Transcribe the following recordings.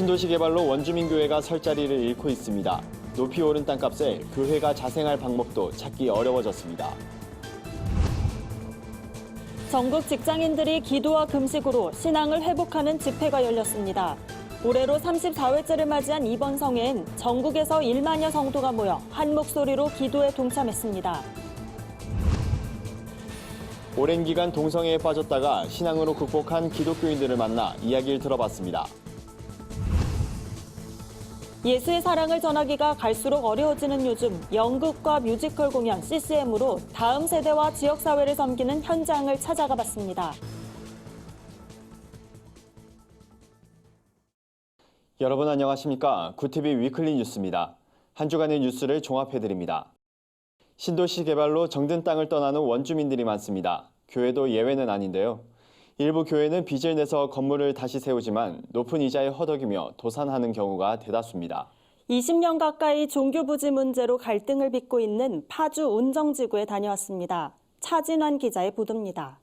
신도시 개발로 원주민 교회가 설 자리를 잃고 있습니다. 높이 오른 땅값에 교회가 자생할 방법도 찾기 어려워졌습니다. 전국 직장인들이 기도와 금식으로 신앙을 회복하는 집회가 열렸습니다. 올해로 34회째를 맞이한 이번 성회엔 전국에서 1만여 성도가 모여 한 목소리로 기도에 동참했습니다. 오랜 기간 동성애에 빠졌다가 신앙으로 극복한 기독교인들을 만나 이야기를 들어봤습니다. 예수의 사랑을 전하기가 갈수록 어려워지는 요즘 연극과 뮤지컬 공연 CCM으로 다음 세대와 지역사회를 섬기는 현장을 찾아가 봤습니다. 여러분 안녕하십니까? 구티비 위클리 뉴스입니다. 한 주간의 뉴스를 종합해드립니다. 신도시 개발로 정든 땅을 떠나는 원주민들이 많습니다. 교회도 예외는 아닌데요. 일부 교회는 빚을 내서 건물을 다시 세우지만 높은 이자에 허덕이며 도산하는 경우가 대다수입니다. 20년 가까이 종교 부지 문제로 갈등을 빚고 있는 파주 운정지구에 다녀왔습니다. 차진환 기자의 보도입니다.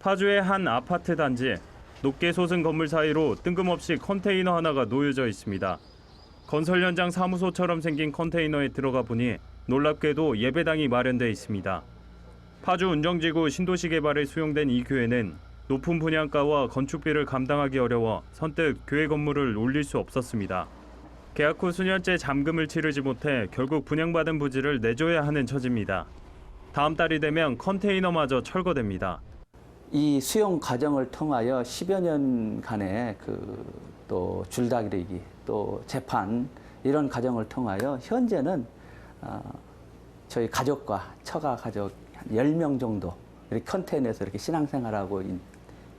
파주의 한 아파트 단지 높게 솟은 건물 사이로 뜬금없이 컨테이너 하나가 놓여져 있습니다. 건설 현장 사무소처럼 생긴 컨테이너에 들어가 보니 놀랍게도 예배당이 마련돼 있습니다. 파주 운정지구 신도시 개발에 수용된 이 교회는 높은 분양가와 건축비를 감당하기 어려워 선뜻 교회 건물을 올릴 수 없었습니다. 계약 후 수년째 잠금을 치르지 못해 결국 분양받은 부지를 내줘야 하는 처지입니다. 다음 달이 되면 컨테이너마저 철거됩니다. 이 수용 과정을 통하여 10여 년간의 그 또 줄다리기 또 재판 이런 과정을 통하여 현재는 어, 저희 가족과 처가 가족 한 10명 정도 이렇게 컨테이너에서 이렇게 신앙생활하고 있,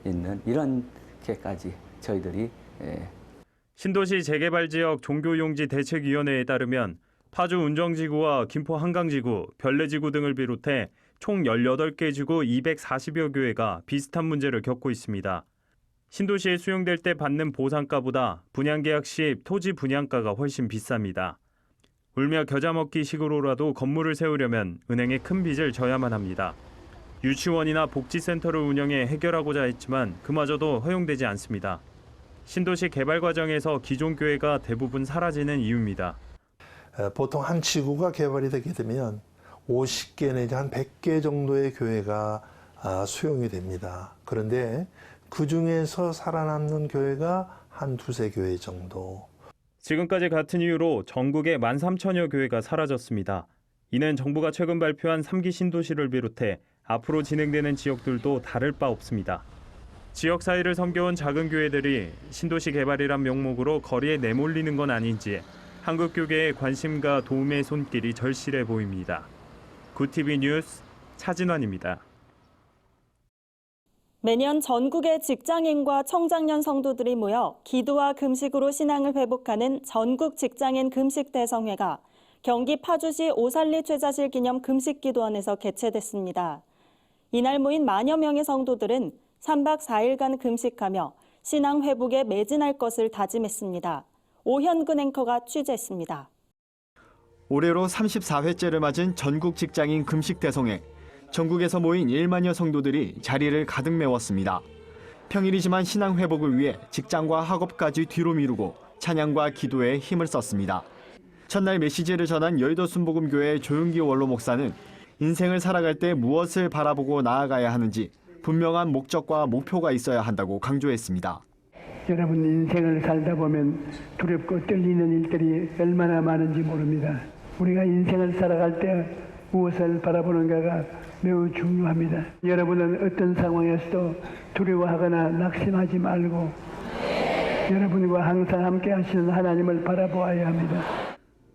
는 이런 게까지 저희들이 예, 신도시 재개발 지역 종교용지 대책위원회에 따르면 파주 운정지구와 김포 한강지구, 별내지구 등을 비롯해 총 18개 지구 240여 교회가 비슷한 문제를 겪고 있습니다. 신도시에 수용될 때 받는 보상가보다 분양계약 시 토지 분양가가 훨씬 비쌉니다. 울며 겨자 먹기 식으로라도 건물을 세우려면 은행에 큰 빚을 져야만 합니다. 유치원이나 복지센터를 운영해 해결하고자 했지만 그마저도 허용되지 않습니다. 신도시 개발 과정에서 기존 교회가 대부분 사라지는 이유입니다. 에, 보통 한 지구가 개발이 되게 되면 50개 내지 한 100개 정도의 교회가 아, 수용이 됩니다. 그런데 그 중에서 살아남는 교회가 한 두세 교회 정도. 지금까지 같은 이유로 전국에 13,000여 교회가 사라졌습니다. 이는 정부가 최근 발표한 3기 신도시를 비롯해 앞으로 진행되는 지역들도 다를 바 없습니다. 지역 사회를 섬겨온 작은 교회들이 신도시 개발이란 명목으로 거리에 내몰리는 건 아닌지 한국 교계의 관심과 도움의 손길이 절실해 보입니다. 구티비 뉴스 차진환입니다. 매년 전국의 직장인과 청장년 성도들이 모여 기도와 금식으로 신앙을 회복하는 전국 직장인 금식 대성회가 경기 파주시 오살리 최자실 기념 금식기도원에서 개최됐습니다. 이날 모인 만여 명의 성도들은 3박 4일간 금식하며 신앙 회복에 매진할 것을 다짐했습니다. 오현근 앵커가 취재했습니다. 올해로 34회째를 맞은 전국 직장인 금식 대성회. 전국에서 모인 1만여 성도들이 자리를 가득 메웠습니다. 평일이지만 신앙 회복을 위해 직장과 학업까지 뒤로 미루고 찬양과 기도에 힘을 썼습니다. 첫날 메시지를 전한 여의도 순복음교회 조윤기 원로 목사는 인생을 살아갈 때 무엇을 바라보고 나아가야 하는지 분명한 목적과 목표가 있어야 한다고 강조했습니다. 여러분 인생을 살다 보면 두렵고 떨리는 일들이 얼마나 많은지 모릅니다. 우리가 인생을 살아갈 때 무엇을 바라보는가가 매우 중요합니다. 여러분은 어떤 상황에서도 두려워하거나 낙심하지 말고 여러분과 항상 함께 하시는 하나님을 바라보아야 합니다.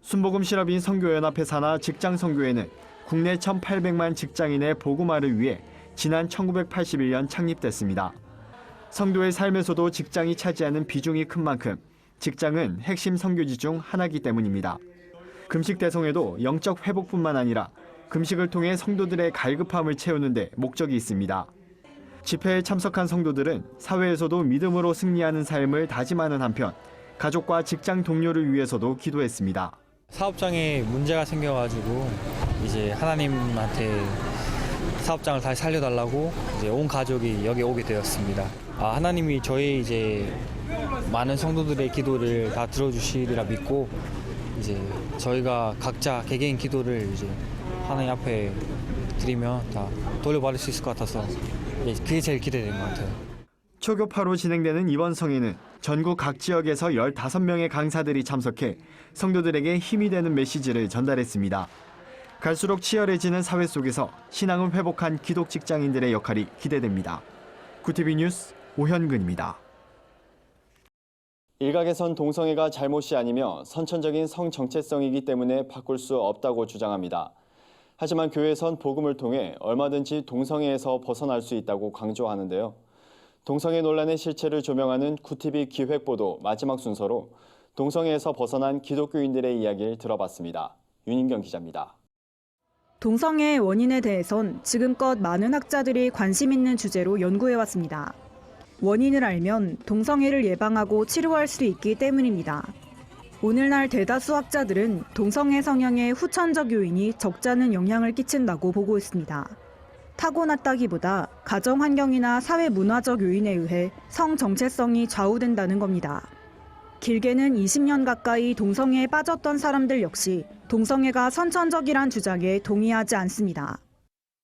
순복음 실업인 선교연합회 산하 직장 선교회는 국내 1,800만 직장인의 복음화를 위해 지난 1981년 창립됐습니다. 성도의 삶에서도 직장이 차지하는 비중이 큰 만큼 직장은 핵심 선교지 중 하나이기 때문입니다. 금식 대성에도 영적 회복뿐만 아니라 금식을 통해 성도들의 갈급함을 채우는 데 목적이 있습니다. 집회에 참석한 성도들은 사회에서도 믿음으로 승리하는 삶을 다짐하는 한편 가족과 직장 동료를 위해서도 기도했습니다. 사업장에 문제가 생겨가지고 이제 하나님한테 사업장을 다시 살려달라고 이제 온 가족이 여기 오게 되었습니다. 아, 하나님이 저희 이제 많은 성도들의 기도를 다 들어주시리라 믿고 이제 저희가 각자 개개인 기도를 이제 하나님 앞에 드리면 다 돌려받을 수 있을 것 같아서 예, 그게 제일 기대되는 것 같아요. 초교파로 진행되는 이번 성회는 전국 각 지역에서 15명의 강사들이 참석해 성도들에게 힘이 되는 메시지를 전달했습니다. 갈수록 치열해지는 사회 속에서 신앙을 회복한 기독 직장인들의 역할이 기대됩니다. 구티비 뉴스 오현근입니다. 일각에선 동성애가 잘못이 아니며 선천적인 성 정체성이기 때문에 바꿀 수 없다고 주장합니다. 하지만 교회에선 복음을 통해 얼마든지 동성애에서 벗어날 수 있다고 강조하는데요. 동성애 논란의 실체를 조명하는 쿠티비 기획보도 마지막 순서로 동성애에서 벗어난 기독교인들의 이야기를 들어봤습니다. 윤인경 기자입니다. 동성애의 원인에 대해선 지금껏 많은 학자들이 관심 있는 주제로 연구해왔습니다. 원인을 알면 동성애를 예방하고 치료할 수 있기 때문입니다. 오늘날 대다수 학자들은 동성애 성향의 후천적 요인이 적잖은 영향을 끼친다고 보고 있습니다. 타고났다기보다 가정 환경이나 사회 문화적 요인에 의해 성 정체성이 좌우된다는 겁니다. 길게는 20년 가까이 동성애에 빠졌던 사람들 역시 동성애가 선천적이란 주장에 동의하지 않습니다.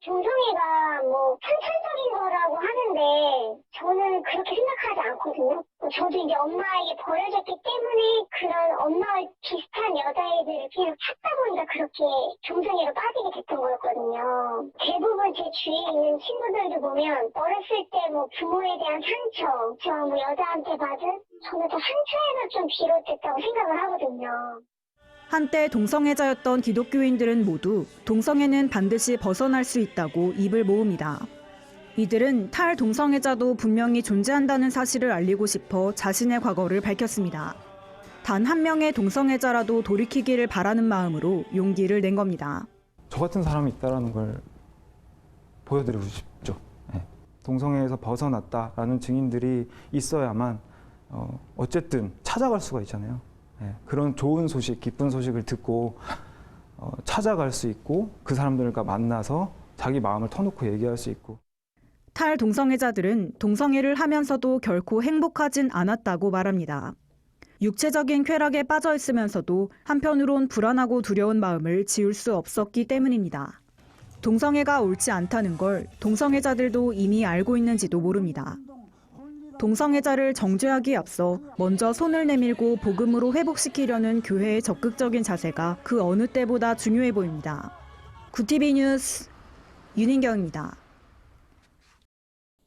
동성애가 뭐 선천적인 거라고 하는데 저는 그렇게 생각하지 않거든요. 저도 이제 엄마에게 버려졌기 때문에 그런 엄마와 비슷한 여자애들을 계속 찾다 보니까 그렇게 동성애로 빠지게 됐던 거였거든요. 대부분 제 주위에 있는 친구들도 보면 어렸을 때 뭐 부모에 대한 상처, 저 뭐 여자한테 받은 저는 다 상처에서 좀 비롯됐다고 생각을 하거든요. 한때 동성애자였던 기독교인들은 모두 동성애는 반드시 벗어날 수 있다고 입을 모읍니다. 이들은 탈동성애자도 분명히 존재한다는 사실을 알리고 싶어 자신의 과거를 밝혔습니다. 단 한 명의 동성애자라도 돌이키기를 바라는 마음으로 용기를 낸 겁니다. 저 같은 사람이 있다라는 걸 보여드리고 싶죠. 예. 동성애에서 벗어났다라는 증인들이 있어야만 어, 어쨌든 찾아갈 수가 있잖아요. 예. 그런 좋은 소식, 기쁜 소식을 듣고 어, 찾아갈 수 있고 그 사람들과 만나서 자기 마음을 터놓고 얘기할 수 있고 탈동성애자들은 동성애를 하면서도 결코 행복하진 않았다고 말합니다. 육체적인 쾌락에 빠져 있으면서도 한편으론 불안하고 두려운 마음을 지울 수 없었기 때문입니다. 동성애가 옳지 않다는 걸 동성애자들도 이미 알고 있는지도 모릅니다. 동성애자를 정죄하기에 앞서 먼저 손을 내밀고 복음으로 회복시키려는 교회의 적극적인 자세가 그 어느 때보다 중요해 보입니다. 구티비 뉴스 윤인경입니다.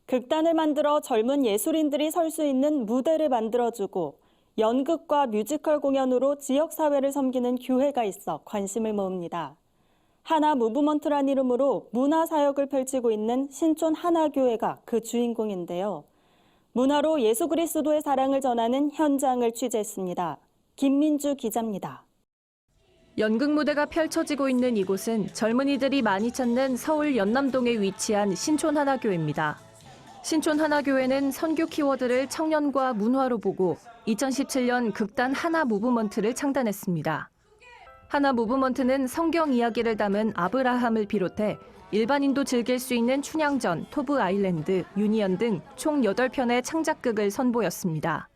극단을 만들어 젊은 예술인들이 설 수 있는 무대를 만들어주고 연극과 뮤지컬 공연으로 지역사회를 섬기는 교회가 있어 관심을 모읍니다. 하나 무브먼트란 이름으로 문화사역을 펼치고 있는 신촌 하나교회가 그 주인공인데요. 문화로 예수 그리스도의 사랑을 전하는 현장을 취재했습니다. 김민주 기자입니다. 연극 무대가 펼쳐지고 있는 이곳은 젊은이들이 많이 찾는 서울 연남동에 위치한 신촌 하나교회입니다. 신촌 하나교회는 선교 키워드를 청년과 문화로 보고 2017년 극단 하나 무브먼트를 창단했습니다. 하나 무브먼트는 성경 이야기를 담은 아브라함을 비롯해 일반인도 즐길 수 있는 춘향전, 토브 아일랜드, 유니언 등 총 8편의 창작극을 선보였습니다.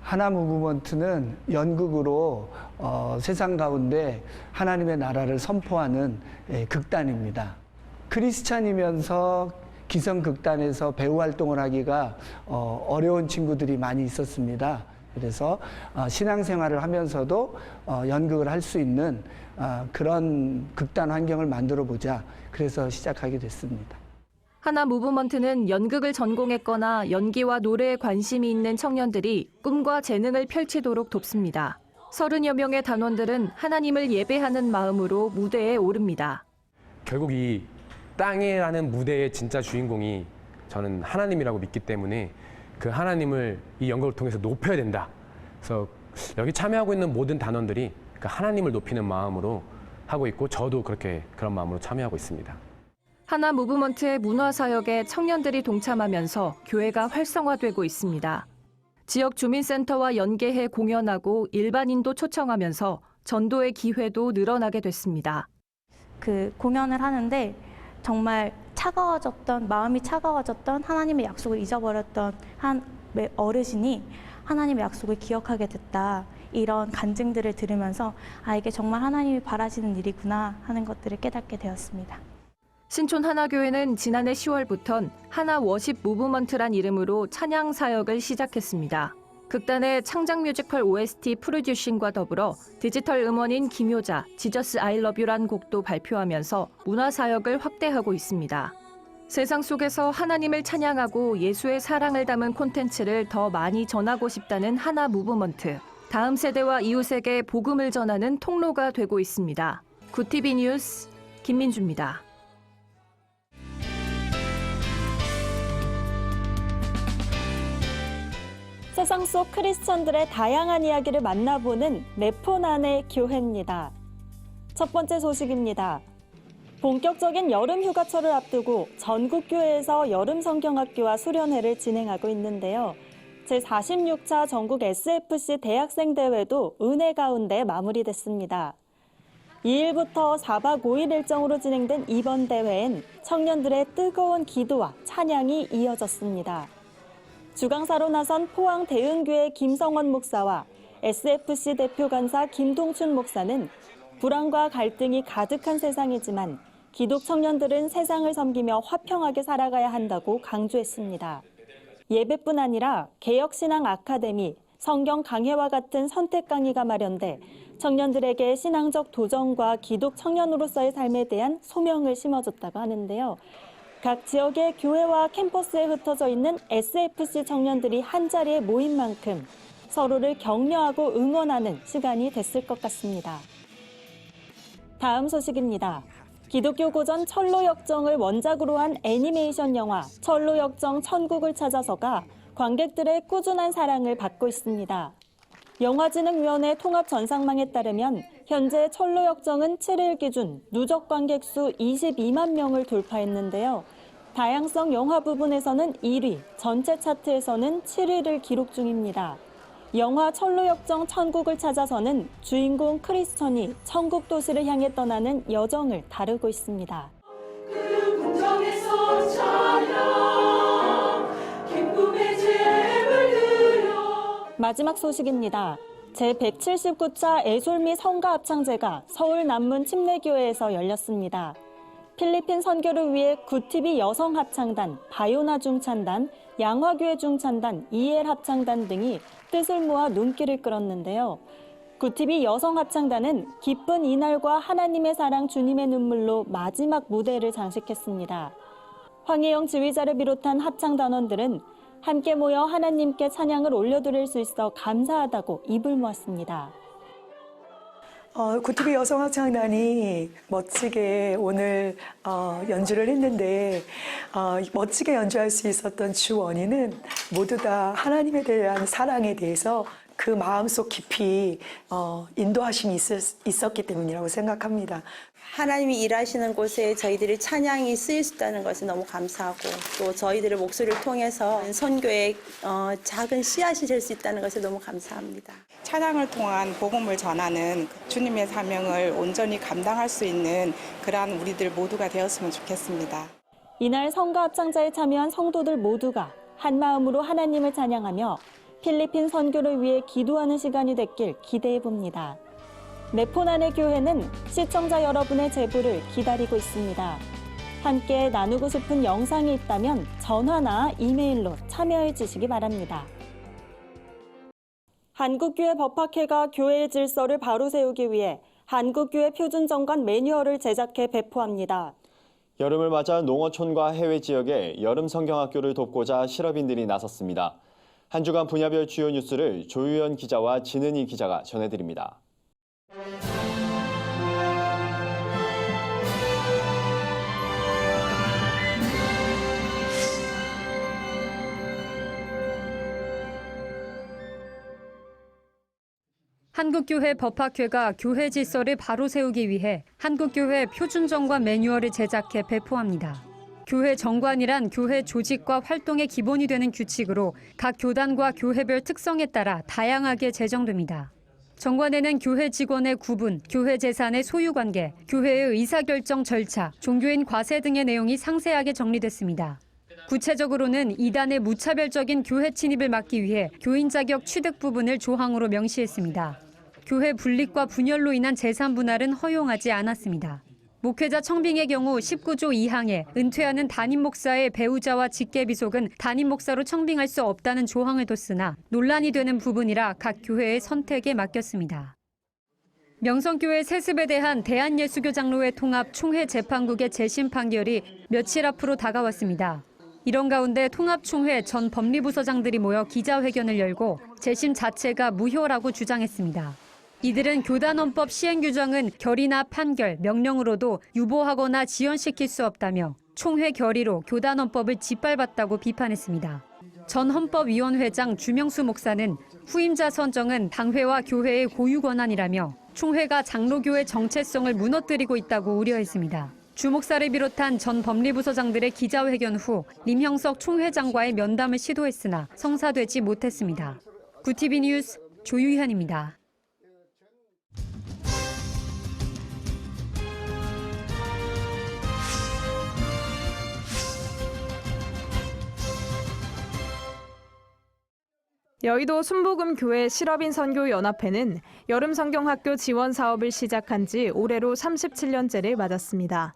하나 무브먼트는 연극으로 어, 세상 가운데 하나님의 나라를 선포하는 예, 극단입니다. 크리스찬이면서 기성극단에서 배우 활동을 하기가 어, 어려운 친구들이 많이 있었습니다. 그래서 어, 신앙생활을 하면서도 어, 연극을 할 수 있는 어, 그런 극단 환경을 만들어 보자. 그래서 시작하게 됐습니다. 하나 무브먼트는 연극을 전공했거나 연기와 노래에 관심이 있는 청년들이 꿈과 재능을 펼치도록 돕습니다. 30여 명의 단원들은 하나님을 예배하는 마음으로 무대에 오릅니다. 결국 이 땅이라는 무대의 진짜 주인공이 저는 하나님이라고 믿기 때문에 그 하나님을 이 연극을 통해서 높여야 된다. 그래서 여기 참여하고 있는 모든 단원들이 그 하나님을 높이는 마음으로 하고 있고 저도 그렇게 그런 마음으로 참여하고 있습니다. 하나 무브먼트의 문화 사역에 청년들이 동참하면서 교회가 활성화되고 있습니다. 지역 주민센터와 연계해 공연하고 일반인도 초청하면서 전도의 기회도 늘어나게 됐습니다. 그 공연을 하는데 정말 차가워졌던 마음이 차가워졌던 하나님의 약속을 잊어버렸던 한 어르신이 하나님의 약속을 기억하게 됐다. 이런 간증들을 들으면서 아 이게 정말 하나님이 바라시는 일이구나 하는 것들을 깨닫게 되었습니다. 신촌 하나교회는 지난해 10월부턴 하나 워십 무브먼트란 이름으로 찬양 사역을 시작했습니다. 극단의 창작 뮤지컬 OST 프로듀싱과 더불어 디지털 음원인 김효자, 지저스 아이 러뷰란 곡도 발표하면서 문화 사역을 확대하고 있습니다. 세상 속에서 하나님을 찬양하고 예수의 사랑을 담은 콘텐츠를 더 많이 전하고 싶다는 하나 무브먼트. 다음 세대와 이웃에게 복음을 전하는 통로가 되고 있습니다. 구티비 뉴스 김민주입니다. 세상 속 크리스천들의 다양한 이야기를 만나보는 네포난의 교회입니다. 첫 번째 소식입니다. 본격적인 여름 휴가철을 앞두고 전국 교회에서 여름 성경학교와 수련회를 진행하고 있는데요. 제46차 전국 SFC 대학생 대회도 은혜 가운데 마무리됐습니다. 2일부터 4박 5일 일정으로 진행된 이번 대회엔 청년들의 뜨거운 기도와 찬양이 이어졌습니다. 주강사로 나선 포항 대흥교회 김성원 목사와 SFC 대표 간사 김동춘 목사는 불안과 갈등이 가득한 세상이지만 기독 청년들은 세상을 섬기며 화평하게 살아가야 한다고 강조했습니다. 예배뿐 아니라 개혁신앙 아카데미, 성경 강해와 같은 선택 강의가 마련돼 청년들에게 신앙적 도전과 기독 청년으로서의 삶에 대한 소명을 심어줬다고 하는데요. 각 지역의 교회와 캠퍼스에 흩어져 있는 SFC 청년들이 한자리에 모인 만큼 서로를 격려하고 응원하는 시간이 됐을 것 같습니다. 다음 소식입니다. 기독교 고전 철로 역정을 원작으로 한 애니메이션 영화 철로 역정 천국을 찾아서가 관객들의 꾸준한 사랑을 받고 있습니다. 영화진흥위원회 통합 전상망에 따르면 현재 철로 역정은 7일 기준 누적 관객 수 22만 명을 돌파했는데요. 다양성 영화 부분에서는 1위, 전체 차트에서는 7위를 기록 중입니다. 영화 철로역정 천국을 찾아서는 주인공 크리스천이 천국 도시를 향해 떠나는 여정을 다루고 있습니다. 마지막 소식입니다. 제179차 애솔미 성가 합창제가 서울 남문 침례교회에서 열렸습니다. 필리핀 선교를 위해 구티비 여성 합창단, 바요나 중찬단, 양화교회 중찬단, 이엘 합창단 등이 뜻을 모아 눈길을 끌었는데요. 구티비 여성 합창단은 기쁜 이날과 하나님의 사랑 주님의 눈물로 마지막 무대를 장식했습니다. 황혜영 지휘자를 비롯한 합창단원들은 함께 모여 하나님께 찬양을 올려드릴 수 있어 감사하다고 입을 모았습니다. 어, 구티비 여성합창단이 멋지게 오늘 어, 연주를 했는데 어, 멋지게 연주할 수 있었던 주 원인은 모두 다 하나님에 대한 사랑에 대해서 그 마음속 깊이 어, 인도하심이 있었, 있었기 때문이라고 생각합니다. 하나님이 일하시는 곳에 저희들이 찬양이 쓰일 수 있다는 것이 너무 감사하고 또 저희들의 목소리를 통해서 선교의 어, 작은 씨앗이 될 수 있다는 것에 너무 감사합니다. 찬양을 통한 복음을 전하는 주님의 사명을 온전히 감당할 수 있는 그러한 우리들 모두가 되었으면 좋겠습니다. 이날 성가 합창자에 참여한 성도들 모두가 한 마음으로 하나님을 찬양하며 필리핀 선교를 위해 기도하는 시간이 됐길 기대해 봅니다. 네포난의 교회는 시청자 여러분의 제보를 기다리고 있습니다. 함께 나누고 싶은 영상이 있다면 전화나 이메일로 참여해 주시기 바랍니다. 한국교회 법학회가 교회의 질서를 바로 세우기 위해 한국교회 표준정관 매뉴얼을 제작해 배포합니다. 여름을 맞아 농어촌과 해외 지역에 여름 성경학교를 돕고자 실업인들이 나섰습니다. 한 주간 분야별 주요 뉴스를 조유연 기자와 진은희 기자가 전해드립니다. 한국교회 법학회가 교회 질서를 바로 세우기 위해 한국교회 표준정관 매뉴얼을 제작해 배포합니다. 교회 정관이란 교회 조직과 활동의 기본이 되는 규칙으로 각 교단과 교회별 특성에 따라 다양하게 제정됩니다. 정관에는 교회 직원의 구분, 교회 재산의 소유 관계, 교회의 의사결정 절차, 종교인 과세 등의 내용이 상세하게 정리됐습니다. 구체적으로는 이단의 무차별적인 교회 침입을 막기 위해 교인 자격 취득 부분을 조항으로 명시했습니다. 교회 분립과 분열로 인한 재산 분할은 허용하지 않았습니다. 목회자 청빙의 경우 19조 2항에 은퇴하는 담임 목사의 배우자와 직계비속은 담임 목사로 청빙할 수 없다는 조항을 뒀으나 논란이 되는 부분이라 각 교회의 선택에 맡겼습니다. 명성교회 세습에 대한 대한예수교 장로회 통합 총회 재판국의 재심 판결이 며칠 앞으로 다가왔습니다. 이런 가운데 통합총회 전 법리부서장들이 모여 기자회견을 열고 재심 자체가 무효라고 주장했습니다. 이들은 교단헌법 시행 규정은 결의나 판결, 명령으로도 유보하거나 지연시킬 수 없다며 총회 결의로 교단헌법을 짓밟았다고 비판했습니다. 전 헌법위원회장 주명수 목사는 후임자 선정은 당회와 교회의 고유 권한이라며 총회가 장로교의 정체성을 무너뜨리고 있다고 우려했습니다. 주 목사를 비롯한 전 법리부서장들의 기자회견 후 림형석 총회장과의 면담을 시도했으나 성사되지 못했습니다. 구티비 뉴스 조유현입니다. 여의도 순복음 교회 실업인 선교 연합회는 여름 성경학교 지원 사업을 시작한 지 올해로 37년째를 맞았습니다.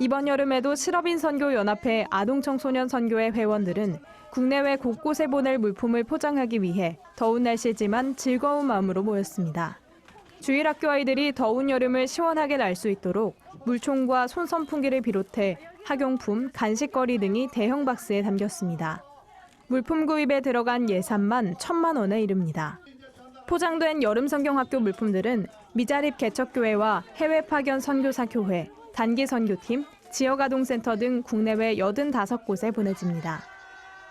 이번 여름에도 실업인 선교 연합회 아동 청소년 선교회 회원들은 국내외 곳곳에 보낼 물품을 포장하기 위해 더운 날씨지만 즐거운 마음으로 모였습니다. 주일 학교 아이들이 더운 여름을 시원하게 날 수 있도록 물총과 손선풍기를 비롯해 학용품, 간식거리 등이 대형 박스에 담겼습니다. 물품 구입에 들어간 예산만 천만 원에 이릅니다. 포장된 여름 성경학교 물품들은 미자립 개척교회와 해외 파견 선교사 교회, 단기 선교팀, 지역 아동센터 등 국내외 85곳에 보내집니다.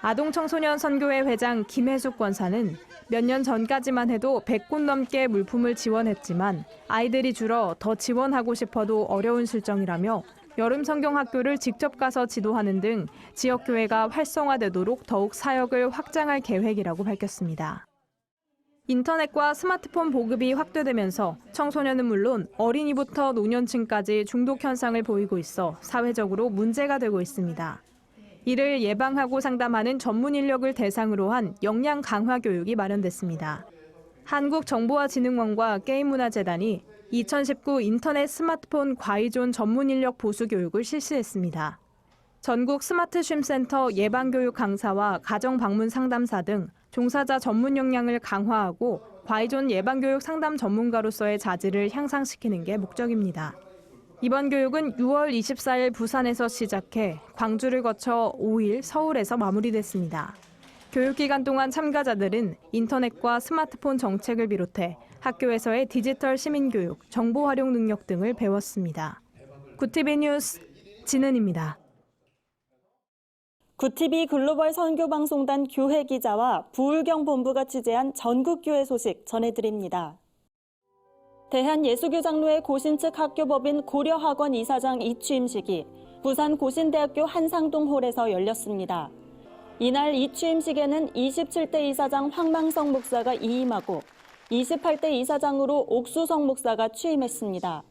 아동 청소년 선교회 회장 김혜숙 권사는 몇 년 전까지만 해도 100곳 넘게 물품을 지원했지만 아이들이 줄어 더 지원하고 싶어도 어려운 실정이라며 여름 성경학교를 직접 가서 지도하는 등 지역 교회가 활성화되도록 더욱 사역을 확장할 계획이라고 밝혔습니다. 인터넷과 스마트폰 보급이 확대되면서 청소년은 물론 어린이부터 노년층까지 중독 현상을 보이고 있어 사회적으로 문제가 되고 있습니다. 이를 예방하고 상담하는 전문 인력을 대상으로 한 역량 강화 교육이 마련됐습니다. 한국정보화진흥원과 게임문화재단이 2019 인터넷 스마트폰 과의존 전문 인력 보수 교육을 실시했습니다. 전국 스마트 쉼센터 예방교육 강사와 가정 방문 상담사 등 종사자 전문 역량을 강화하고 과의존 예방교육 상담 전문가로서의 자질을 향상시키는 게 목적입니다. 이번 교육은 6월 24일 부산에서 시작해 광주를 거쳐 5일 서울에서 마무리됐습니다. 교육 기간 동안 참가자들은 인터넷과 스마트폰 정책을 비롯해 학교에서의 디지털 시민교육, 정보 활용 능력 등을 배웠습니다. 구티비 뉴스 진은입니다. 구티비 글로벌 선교방송단 교회 기자와 부울경 본부가 취재한 전국교회 소식 전해드립니다. 대한예수교장로회 고신 측 학교법인 고려학원 이사장 이취임식이 부산 고신대학교 한상동 홀에서 열렸습니다. 이날 이취임식에는 27대 이사장 황망성 목사가 이임하고 28대 이사장으로 옥수성 목사가 취임했습니다.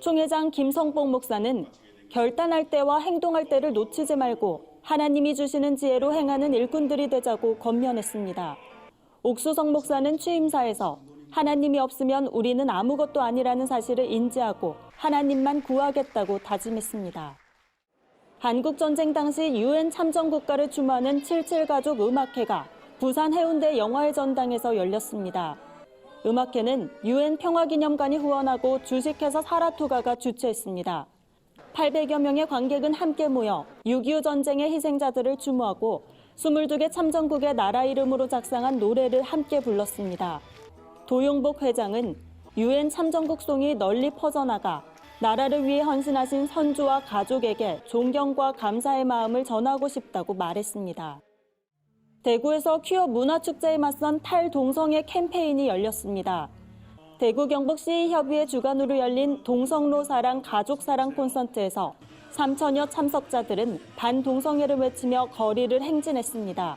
총회장 김성봉 목사는 결단할 때와 행동할 때를 놓치지 말고 하나님이 주시는 지혜로 행하는 일꾼들이 되자고 권면했습니다. 옥수성 목사는 취임사에서 하나님이 없으면 우리는 아무것도 아니라는 사실을 인지하고 하나님만 구하겠다고 다짐했습니다. 한국전쟁 당시 유엔 참전국가를 주무하는 77가족 음악회가 부산 해운대 영화의 전당에서 열렸습니다. 음악회는 유엔 평화기념관이 후원하고 주식회사 사라투가가 주최했습니다. 800여 명의 관객은 함께 모여 6.25 전쟁의 희생자들을 추모하고 22개 참전국의 나라 이름으로 작성한 노래를 함께 불렀습니다. 도용복 회장은 유엔 참전국 송이 널리 퍼져나가 나라를 위해 헌신하신 선조와 가족에게 존경과 감사의 마음을 전하고 싶다고 말했습니다. 대구에서 퀴어 문화축제에 맞선 탈동성애 캠페인이 열렸습니다. 대구 경북 시의협의회 주관으로 열린 동성로 사랑 가족 사랑 콘서트에서 3천여 참석자들은 반동성애를 외치며 거리를 행진했습니다.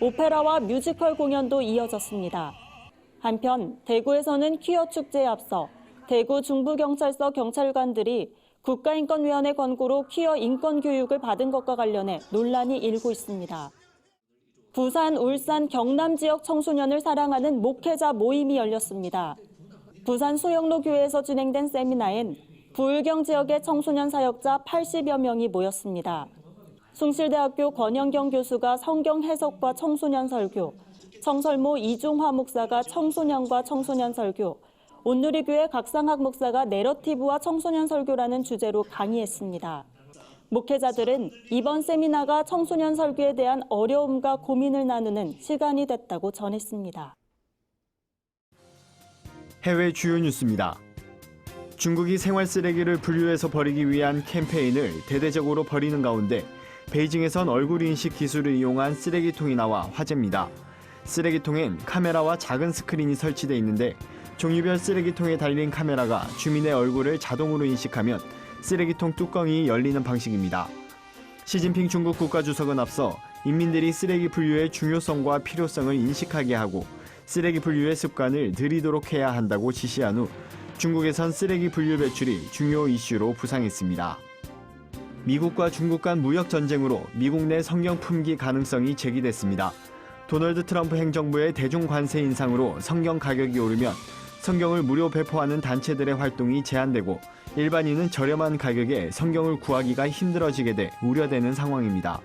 오페라와 뮤지컬 공연도 이어졌습니다. 한편 대구에서는 퀴어 축제에 앞서 대구 중부경찰서 경찰관들이 국가인권위원회 권고로 퀴어 인권 교육을 받은 것과 관련해 논란이 일고 있습니다. 부산, 울산, 경남 지역 청소년을 사랑하는 목회자 모임이 열렸습니다. 부산 소영로 교회에서 진행된 세미나엔 부울경 지역의 청소년 사역자 80여 명이 모였습니다. 숭실대학교 권영경 교수가 성경 해석과 청소년 설교, 청설모 이중화 목사가 청소년과 청소년 설교, 온누리교회 각상학 목사가 내러티브와 청소년 설교라는 주제로 강의했습니다. 목회자들은 이번 세미나가 청소년 설교에 대한 어려움과 고민을 나누는 시간이 됐다고 전했습니다. 해외 주요 뉴스입니다. 중국이 생활 쓰레기를 분류해서 버리기 위한 캠페인을 대대적으로 벌이는 가운데 베이징에선 얼굴 인식 기술을 이용한 쓰레기통이 나와 화제입니다. 쓰레기통엔 카메라와 작은 스크린이 설치돼 있는데 종류별 쓰레기통에 달린 카메라가 주민의 얼굴을 자동으로 인식하면 쓰레기통 뚜껑이 열리는 방식입니다. 시진핑 중국 국가주석은 앞서 인민들이 쓰레기 분류의 중요성과 필요성을 인식하게 하고 쓰레기 분류의 습관을 들이도록 해야 한다고 지시한 후 중국에선 쓰레기 분류 배출이 중요 이슈로 부상했습니다. 미국과 중국 간 무역 전쟁으로 미국 내 성경 품귀 가능성이 제기됐습니다. 도널드 트럼프 행정부의 대중 관세 인상으로 성경 가격이 오르면 성경을 무료 배포하는 단체들의 활동이 제한되고 일반인은 저렴한 가격에 성경을 구하기가 힘들어지게 돼 우려되는 상황입니다.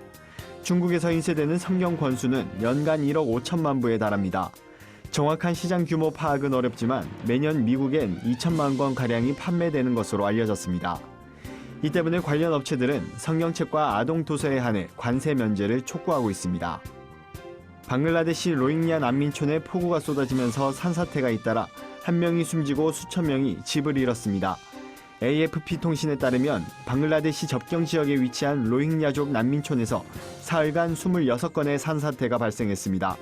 중국에서 인쇄되는 성경 권수는 연간 1억 5천만 부에 달합니다. 정확한 시장 규모 파악은 어렵지만 매년 미국엔 2천만 권 가량이 판매되는 것으로 알려졌습니다. 이 때문에 관련 업체들은 성경책과 아동 도서에 한해 관세 면제를 촉구하고 있습니다. 방글라데시 로힝야 난민촌에 폭우가 쏟아지면서 산사태가 잇따라 한 명이 숨지고 수천 명이 집을 잃었습니다. AFP 통신에 따르면 방글라데시 접경 지역에 위치한 로힝야족 난민촌에서 사흘간 26건의 산사태가 발생했습니다.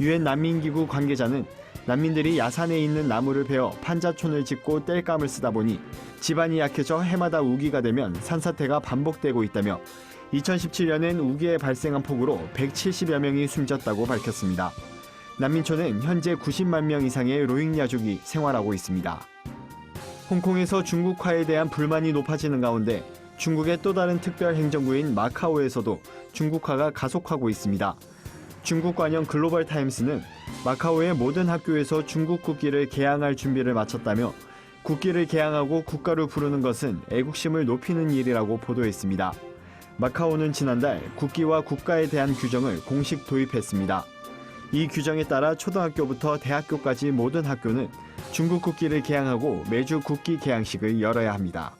유엔 난민기구 관계자는 난민들이 야산에 있는 나무를 베어 판자촌을 짓고 땔감을 쓰다 보니 집안이 약해져 해마다 우기가 되면 산사태가 반복되고 있다며 2017년엔 우기에 발생한 폭우로 170여 명이 숨졌다고 밝혔습니다. 난민촌은 현재 90만 명 이상의 로힝야족이 생활하고 있습니다. 홍콩에서 중국화에 대한 불만이 높아지는 가운데 중국의 또 다른 특별 행정구인 마카오에서도 중국화가 가속하고 있습니다. 중국 관영 글로벌 타임스는 마카오의 모든 학교에서 중국 국기를 개항할 준비를 마쳤다며 국기를 개항하고 국가로 부르는 것은 애국심을 높이는 일이라고 보도했습니다. 마카오는 지난달 국기와 국가에 대한 규정을 공식 도입했습니다. 이 규정에 따라 초등학교부터 대학교까지 모든 학교는 중국 국기를 개항하고 매주 국기 개항식을 열어야 합니다.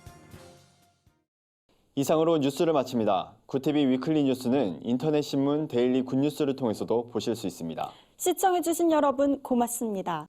이상으로 뉴스를 마칩니다. 구티비 위클리 뉴스는 인터넷 신문 데일리 굿뉴스를 통해서도 보실 수 있습니다. 시청해주신 여러분 고맙습니다.